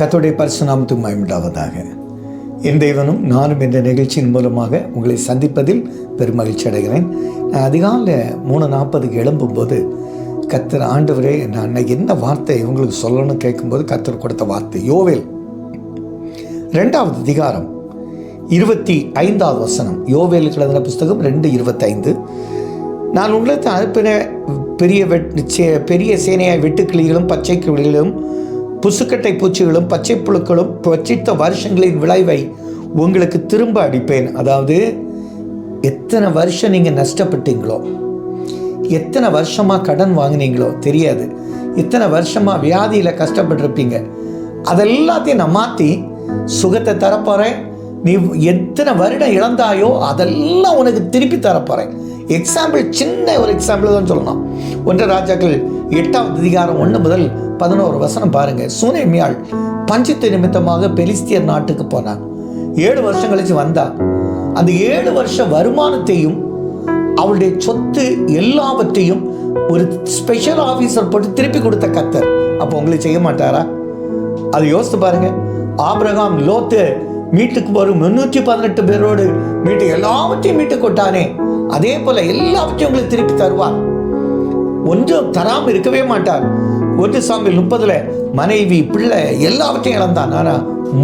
கத்தோடைய பரிசுநாமத்துக்கு மயமுண்டாவதாக என் தேவனும் நானும் இந்த நிகழ்ச்சியின் மூலமாக உங்களை சந்திப்பதில் பெருமகிழ்ச்சி அடைகிறேன். நான் அதிகாலையில் மூணு நாற்பதுக்கு எழும்பும்போது கத்தர் ஆண்டவரே நான் அன்னைக்கு என்ன வார்த்தை இவங்களுக்கு சொல்லணும்னு கேட்கும்போது கத்தர் கொடுத்த வார்த்தை யோவேல். ரெண்டாவது அதிகாரம் இருபத்தி ஐந்தாவது வசனம். யோவேலுக்கு எழுதின புஸ்தகம் ரெண்டு இருபத்தைந்து. நான் உங்களுக்கு அனுப்பின பெரிய வெட் சே- பெரிய சேனையாய் வெட்டுக்கிளிகளும் பச்சை கிளிகளும் புசுக்கட்டை பூச்சிகளும் பச்சை புழுக்களும் பச்சித்த வருஷங்களின் விளைவை உங்களுக்கு திரும்ப அடிப்பேன். அதாவது எத்தனை வருஷம் நீங்கள் நஷ்டப்பட்டீங்களோ எத்தனை வருஷமாக கடன் வாங்குனீங்களோ தெரியாது. எத்தனை வருஷமாக வியாதியில் கஷ்டப்பட்டிருப்பீங்க. அதெல்லாத்தையும் நான் மாற்றி சுகத்தை தரப்போகிறேன் நீ எத்தனை வருடம் இழந்தாயோ அதெல்லாம் உனக்கு திருப்பி தரப்போகிறேன் எக்ஸாம்பிள் சின்ன ஒரு எக்ஸாம்பிள் தான் சொல்லணும். ஒன்று ராஜாக்கள் எட்டாவது அதிகாரம் ஒன்று முதல் பதினோரு வசனம் பாருங்க. சுனேமியாள் பஞ்சத்து நிமித்தமாக பெலிஸ்தியர் நாட்டுக்கு போனான். ஏழு வருஷம் கழிச்சு வந்தா. அந்த ஏழு வருஷ வருமானத்தையும் அவளுடைய சொத்து எல்லாவற்றையும் ஒரு ஸ்பெஷல் ஆஃபீஸர் போட்டு திருப்பி கொடுத்த கத்தர். அப்போ உங்களுக்கு செய்ய மாட்டாரா? அதை யோசித்து பாருங்க. ஆபிரகாம் லோத்து மீட்டுக்கு வரும் முன்னூற்றி பதினெட்டு பேரோடு மீட்டு எல்லாவற்றையும் மீட்டு கொட்டானே. அதே போல எல்லாவற்றையும் உங்களுக்கு திருப்பி தருவார் ஒன்றும் தராமல் இருக்கவே மாட்டார். ஒன்று சாமி முப்பதுல மனைவி பிள்ளை எல்லாவற்றையும் இழந்தான். ஆனா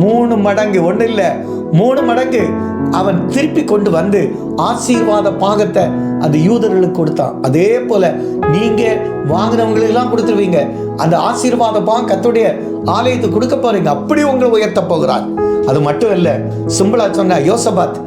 மூணு மடங்கு ஒன்றும் இல்லை மூணு மடங்கு அவன் திருப்பி கொண்டு வந்து ஆசீர்வாத பாகத்தை அந்த யூதர்களுக்கு கொடுத்தான். அதே போல நீங்க வாங்கினவங்களெல்லாம் கொடுத்துருவீங்க. அந்த ஆசீர்வாத பாகம் கத்துடைய ஆலயத்துக்கு கொடுக்க போறீங்க. அப்படி உங்களை உயர்த்த போகிறார். அது மட்டும் இல்லை சிம்பிளா சொன்ன யோசபாத்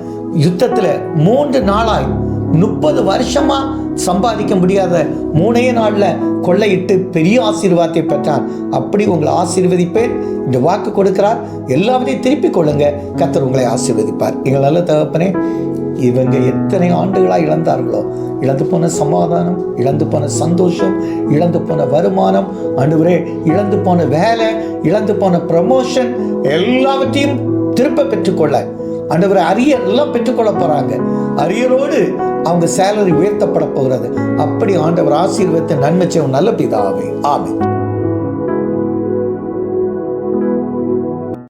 யுத்தத்துல மூன்று நாளாய் முப்பது வருஷமா சம்பாதிக்க முடியாத மூணே நாளில் கொள்ளையிட்டு பெரிய ஆசீர்வாதத்தை பெற்றார். அப்படி உங்களை ஆசீர்வதிப்பேன். இந்த வாக்கு கொடுக்கிறார். எல்லாவற்றையும் திருப்பி கொள்ளுங்க. கத்தர் உங்களை ஆசீர்வதிப்பார். எங்கள் நல்ல தகப்பனே இவங்க எத்தனை ஆண்டுகளாக இழந்தார்களோ இழந்து போன சமாதானம் இழந்து போன சந்தோஷம் இழந்து போன வருமானம் அனுவரே இழந்து போன வேலை இழந்து போன ப்ரமோஷன் எல்லாவற்றையும் திருப்ப பெற்றுக்கொள்ள. ஆண்டவர் அரியர் எல்லாம் பெற்றுக்கொள்ள போறாங்க. அரியரோடு அவங்க சேலரி உயர்த்தப்பட போகிறது. அப்படி ஆண்டவர் ஆசீர்வத்தை நன்மை செய்வோம் நல்ல பிதாவே.